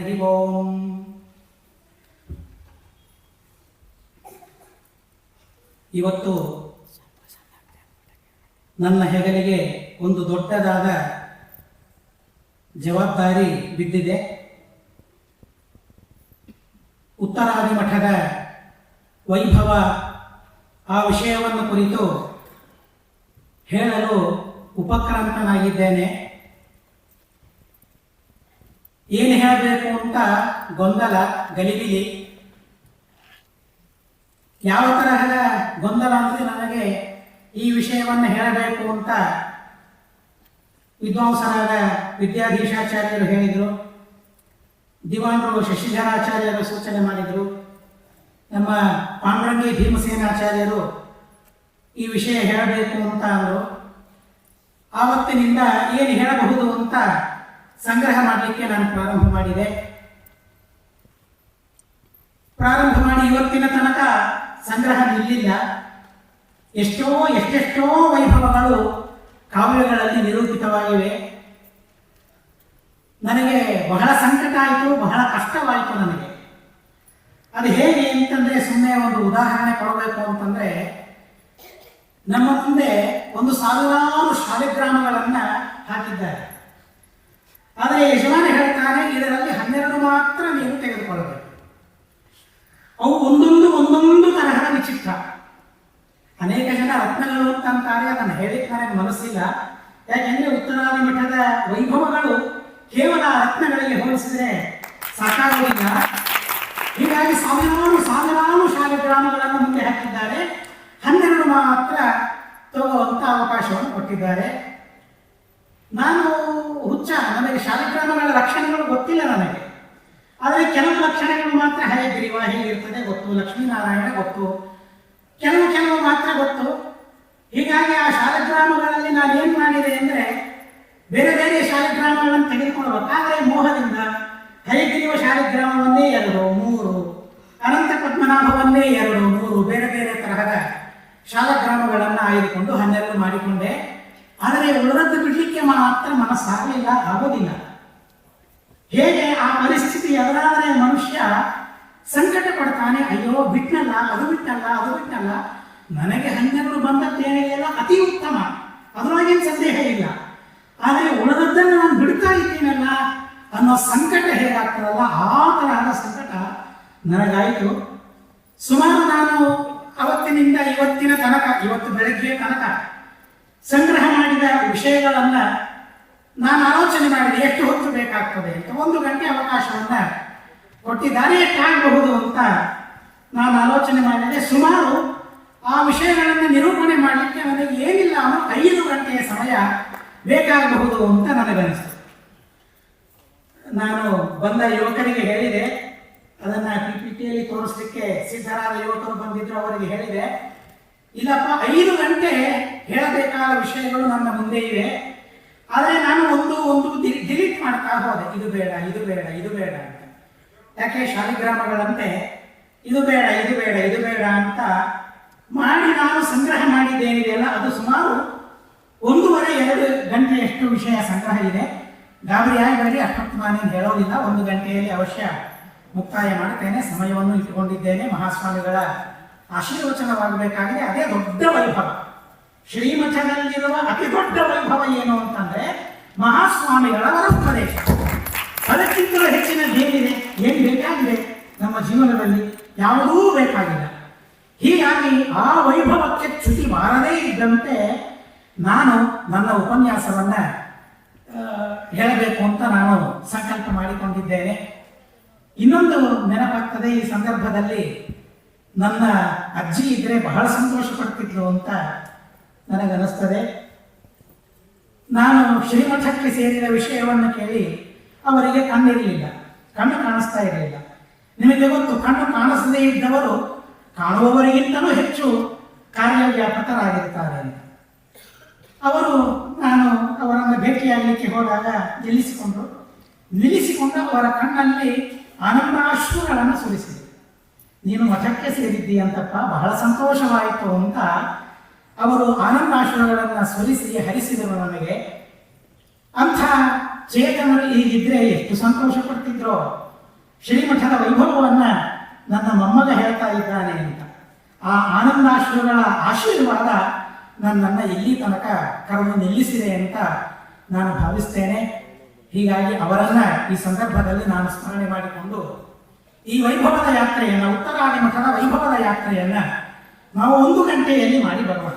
ಹರಿ ಓಂ. ಇವತ್ತು ನನ್ನ ಹೆಗಲಿಗೆ ಒಂದು ದೊಡ್ಡದಾದ ಜವಾಬ್ದಾರಿ ಬಿದ್ದಿದೆ. ಉತ್ತರಾದಿ ಮಠದ ವೈಭವ ಆ ವಿಷಯವನ್ನು ಕುರಿತು ಹೇಳಲು ಉಪಕ್ರಾಂತನಾಗಿದ್ದೇನೆ. ಏನು ಹೇಳಬೇಕು ಅಂತ ಗೊಂದಲ ಗಲಿಬಿಲಿ. ಯಾವ ತರಹದ ಗೊಂದಲ ಅಂದರೆ ನನಗೆ ಈ ವಿಷಯವನ್ನು ಹೇಳಬೇಕು ಅಂತ ವಿದ್ವಾಂಸರಾದ ವಿದ್ಯಾಧೀಶಾಚಾರ್ಯರು ಹೇಳಿದರು. ದಿವಾನರು ಶಶಿಧರಾಚಾರ್ಯರು ಸೂಚನೆ ಮಾಡಿದರು. ನಮ್ಮ ಪಾಂಡುರಂಗಿ ಭೀಮಸೇನಾಚಾರ್ಯರು ಈ ವಿಷಯ ಹೇಳಬೇಕು ಅಂತ ಅಂದರು. ಆವತ್ತಿನಿಂದ ಏನು ಹೇಳಬಹುದು ಅಂತ ಸಂಗ್ರಹ ಮಾಡಲಿಕ್ಕೆ ನಾನು ಪ್ರಾರಂಭ ಮಾಡಿದೆ. ಪ್ರಾರಂಭ ಮಾಡಿ ಇವತ್ತಿನ ತನಕ ಸಂಗ್ರಹ ನಿಲ್ಲಿಲ್ಲ ಎಷ್ಟೋ, ಎಷ್ಟೆಷ್ಟೋ ವೈಭವಗಳು ಕಾವ್ಯಗಳಲ್ಲಿ ನಿರೂಪಿತವಾಗಿವೆ. ನನಗೆ ಬಹಳ ಸಂಕಟ ಆಯಿತು, ಬಹಳ ಕಷ್ಟವಾಯಿತು ನನಗೆ. ಅದು ಹೇಗೆ ಅಂತಂದ್ರೆ ಸುಮ್ಮನೆ ಒಂದು ಉದಾಹರಣೆ ಕೊಡಬೇಕು ಅಂತಂದ್ರೆ, ನಮ್ಮ ಮುಂದೆ ಒಂದು ಸಾವಿರಾರು ಶಾಲೆಗ್ರಾಮಗಳನ್ನು ಹಾಕಿದ್ದಾರೆ. ಆದರೆ ಯಜಮಾನ ಹೇಳ್ತಾನೆ, ಇದರಲ್ಲಿ ಹನ್ನೆರಡು ಮಾತ್ರ ನೀವು ತೆಗೆದುಕೊಳ್ಳಬೇಕು. ಅವು ಒಂದೊಂದು ಒಂದೊಂದು ತರಹ ವಿಚಿತ್ರ. ಅನೇಕ ಜನ ರತ್ನಗಳು ಅಂತ ಅಂತಾರೆ, ಅದನ್ನು ಹೇಳಿಕ್ಕೆ ನನಗೆ ಮನಸ್ಸಿಲ್ಲ. ಯಾಕೆಂದ್ರೆ ಉತ್ತರಾದಿ ಮಠದ ವೈಭವಗಳು ಕೇವಲ ರತ್ನಗಳಿಗೆ ಹೋಲಿಸಿದರೆ ಸಾಕಾಗುವುದಿಲ್ಲ ಹೀಗಾಗಿ ಸಾವಿರಾರು ಸಾವಿರಾರು ಶಾಲೆಗ್ರಾಮಗಳನ್ನು ಮುಂದೆ ಹಾಕಿದ್ದಾರೆ. ಹನ್ನೆರಡು ಮಾತ್ರ ತಗೊಳ್ಳುವಂತ ಅವಕಾಶವನ್ನು ಕೊಟ್ಟಿದ್ದಾರೆ. ನಾನು ಹುಚ್ಚ, ನನಗೆ ಶಾಲಿಗ್ರಾಮಗಳ ಲಕ್ಷಣಗಳು ಗೊತ್ತಿಲ್ಲ ನನಗೆ. ಆದರೆ ಕೆಲವು ಲಕ್ಷಣಗಳು ಮಾತ್ರ ಹಯಗ್ರೀವ ಹೇಗಿರ್ತದೆ, ಗೊತ್ತು, ಲಕ್ಷ್ಮೀನಾರಾಯಣ ಗೊತ್ತು. ಕೆಲವು ಕೆಲವು ಮಾತ್ರ ಗೊತ್ತು. ಹೀಗಾಗಿ ಆ ಶಾಲಿಗ್ರಾಮಗಳಲ್ಲಿ ನಾನು ಏನು ಮಾಡಿದೆ ಅಂದರೆ, ಬೇರೆ ಬೇರೆ ಶಾಲಿಗ್ರಾಮಗಳನ್ನು ತೆಗೆದುಕೊಳ್ಳಬೇಕಾದ್ರೆ ಮೋಹದಿಂದ ಹೈಗ್ರೀವ ಶಾಲಿಗ್ರಾಮವನ್ನೇ ಎರಡು, ಮೂರು, ಅನಂತ ಪದ್ಮನಾಭವನ್ನೇ ಎರಡು, ಮೂರು, ಬೇರೆ ಬೇರೆ ತರಹದ ಶಾಲಗ್ರಾಮಗಳನ್ನು ಆಯ್ದುಕೊಂಡು ಹನ್ನೆರಡು ಮಾಡಿಕೊಂಡೆ. ಆದರೆ ಉಳಿದದ್ದು ಬಿಡಲಿಕ್ಕೆ ಮಾತ್ರ ಮನಸ್ಸಾಗಲಿಲ್ಲ, ಆಗೋದಿಲ್ಲ. ಹೇಗೆ ಆ ಪರಿಸ್ಥಿತಿ ಎದುರಾದರೆ ಮನುಷ್ಯ ಸಂಕಟ ಪಡ್ತಾನೆ ಅಯ್ಯೋ, ಬಿಟ್ನಲ್ಲ, ಅದು ಬಿಟ್ಟಲ್ಲ ಅದು ಬಿಟ್ಟಲ್ಲ. ನನಗೆ ಹನ್ನೆರಡು ಬಂದದ್ದೇನಿದೆಯಲ್ಲ ಅತಿ ಉತ್ತಮ. ಅದರೊಳಗೇನು ಸಂದೇಹ ಇಲ್ಲ. ಆದರೆ ಉಳಿದದ್ದನ್ನು ನಾನು ಬಿಡ್ತಾ ಇದ್ದೀನಲ್ಲ ಅನ್ನೋ ಸಂಕಟ ಹೇಗಾಗ್ತದಲ್ಲ, ಆ ತರಹದ ಸಂಕಟ ನನಗಾಯಿತು. ಸುಮಾರು ನಾನು ಅವತ್ತಿನಿಂದ ಇವತ್ತಿನ ತನಕ, ಇವತ್ತು ಬೆಳಗ್ಗೆ ತನಕ ಸಂಗ್ರಹ ಮಾಡಿದ ವಿಷಯಗಳನ್ನು ನಾನು ಆಲೋಚನೆ ಮಾಡಿದೆ, ಎಷ್ಟು ಹೊತ್ತು ಬೇಕಾಗ್ತದೆ ಅಂತ. ಒಂದು ಗಂಟೆ ಅವಕಾಶವನ್ನು ಕೊಟ್ಟಿದ್ದಾರೆ ಎಷ್ಟಾಗಬಹುದು ಅಂತ ನಾನು ಆಲೋಚನೆ ಮಾಡಿದೆ. ಸುಮಾರು ಆ ವಿಷಯಗಳನ್ನು ನಿರೂಪಣೆ ಮಾಡಲಿಕ್ಕೆ ನನಗೆ ಏನಿಲ್ಲ ಅನ್ನೋ ಐದು ಗಂಟೆಯ ಸಮಯ ಬೇಕಾಗಬಹುದು ಅಂತ ನನಗನಿಸ್ತು ನಾನು ಬಂದ ಯುವಕರಿಗೆ ಹೇಳಿದೆ, ಅದನ್ನ ಪಿ ಟಿಯಲ್ಲಿ ತೋರಿಸ್ಲಿಕ್ಕೆ ಸಿದ್ಧರಾದ ಯುವಕರು ಬಂದಿದ್ರು, ಅವರಿಗೆ ಹೇಳಿದೆ ಇಲ್ಲಪ್ಪ, ಐದು ಗಂಟೆ ಹೇಳಬೇಕಾದ ವಿಷಯಗಳು ನನ್ನ ಮುಂದೆ ಇವೆ. ಆದರೆ ನಾನು ಒಂದು ಒಂದು ಡಿಲೀಟ್ ಮಾಡ್ತಾ ಹೋದೆ. ಇದು ಬೇಡ ಇದು ಬೇಡ ಇದು ಬೇಡ ಅಂತ. ಯಾಕೆ ಶಾಲಿಗ್ರಾಮಗಳಂತೆ? ಇದು ಬೇಡ ಇದು ಬೇಡ ಇದು ಬೇಡ ಅಂತ ಮಾಡಿ ನಾನು ಸಂಗ್ರಹ ಮಾಡಿದ್ದೇನಿದೆಯಲ್ಲ ಅದು ಸುಮಾರು ಒಂದೂವರೆ, ಎರಡು ಗಂಟೆಯಷ್ಟು ವಿಷಯ ಸಂಗ್ರಹ ಇದೆ. ಗಾಬರಿಯಾಗಿ ಅಷ್ಟೊತ್ತು ನಾನು ಹೇಳೋದಿಲ್ಲ. ಒಂದು ಗಂಟೆಯಲ್ಲಿ ಅವಶ್ಯ ಮುಕ್ತಾಯ ಮಾಡುತ್ತೇನೆ. ಸಮಯವನ್ನು ಇಟ್ಟುಕೊಂಡಿದ್ದೇನೆ ಮಹಾಸ್ವಾಮಿಗಳ ಆಶೀರ್ವಚನವಾಗಬೇಕಾಗಿದೆ. ಅದೇ ದೊಡ್ಡ ವೈಭವ. ಶ್ರೀಮಠದಲ್ಲಿರುವ ಅತಿ ದೊಡ್ಡ ವೈಭವ ಏನು ಅಂತಂದ್ರೆ ಮಹಾಸ್ವಾಮಿಗಳ ವರಪ್ರದೇಶ ಅದಕ್ಕಿಂತ ಹೆಚ್ಚಿನ ಏನಿದೆ? ಏನು ಬೇಕಾಗಿದೆ? ನಮ್ಮ ಜೀವನದಲ್ಲಿ ಯಾವುದೂ ಬೇಕಾಗಿಲ್ಲ. ಹೀಗಾಗಿ ಆ ವೈಭವಕ್ಕೆ ಚ್ಯುತಿ ಬಾರದೇ ಇದ್ದಂತೆ ನಾನು ನನ್ನ ಉಪನ್ಯಾಸವನ್ನ ಹೇಳಬೇಕು ಅಂತ ನಾನು ಸಂಕಲ್ಪ ಮಾಡಿಕೊಂಡಿದ್ದೇನೆ. ಇನ್ನೊಂದು ನೆನಪಾಗ್ತದೆ ಈ ಸಂದರ್ಭದಲ್ಲಿ. ನನ್ನ ಅಜ್ಜಿ ಇದ್ರೆ ಬಹಳ ಸಂತೋಷ ಪಡ್ತಿದ್ಲು ಅಂತ ನನಗನ್ನಿಸ್ತದೆ ನಾನು ಶ್ರೀಮಠಕ್ಕೆ ಸೇರಿದ ವಿಷಯವನ್ನು ಕೇಳಿ ಅವರಿಗೆ ಕಣ್ಣಿರಲಿಲ್ಲ. ಕಣ್ಣು ಕಾಣಿಸ್ತಾ ಇರಲಿಲ್ಲ. ನಿಮಗೆ ಗೊತ್ತು, ಕಣ್ಣು ಕಾಣಿಸದೇ ಇದ್ದವರು ಕಾಣುವವರಿಗಿಂತಲೂ ಹೆಚ್ಚು ಕಾರ್ಯವ್ಯಾಪಕರಾಗಿರ್ತಾರೆ ಅಂತ. ಅವರು ನಾನು ಅವರನ್ನು ಭೇಟಿಯಾಗಲಿಕ್ಕೆ ಹೋದಾಗ ನಿಲ್ಲಿಸಿಕೊಂಡು ನಿಲ್ಲಿಸಿಕೊಂಡು ಅವರ ಕಣ್ಣಲ್ಲಿ ಆನಂದಾಶ್ರುಗಳನ್ನು ಸುರಿಸಿದರು. ನೀನು ಮಠಕ್ಕೆ ಸೇರಿದ್ದೀಯಂತಪ್ಪ, ಬಹಳ ಸಂತೋಷವಾಯಿತು ಅಂತ ಅವರು ಆನಂದಾಶ್ರಮಗಳನ್ನು ಸ್ಮರಿಸಿ ಹರಿಸಿದರು ನನಗೆ ಅಂಥ ಚೇತನರು ಈಗಿದ್ರೆ ಎಷ್ಟು ಸಂತೋಷ ಪಡ್ತಿದ್ರೋ ಶ್ರೀಮಠದ ವೈಭವವನ್ನ ನನ್ನ ಮೊಮ್ಮಗ ಹೇಳ್ತಾ ಇದ್ದಾನೆ ಅಂತ. ಆ ಆನಂದಾಶ್ರಮಗಳ ಆಶೀರ್ವಾದ ನನ್ನನ್ನು ಇಲ್ಲಿ ತನಕ ಕರೆದು ನಿಲ್ಲಿಸಿದೆ ಅಂತ ನಾನು ಭಾವಿಸ್ತೇನೆ. ಹೀಗಾಗಿ ಅವರನ್ನ ಈ ಸಂದರ್ಭದಲ್ಲಿ ನಾನು ಸ್ಮರಣೆ ಮಾಡಿಕೊಂಡು ಈ ವೈಭವದ ಯಾತ್ರೆಯನ್ನ ಉತ್ತರಾದಿ ಮಠದ ವೈಭವದ ಯಾತ್ರೆಯನ್ನ ನಾವು ಒಂದು ಗಂಟೆಯಲ್ಲಿ ಮಾಡಿ ಬರೋಣ.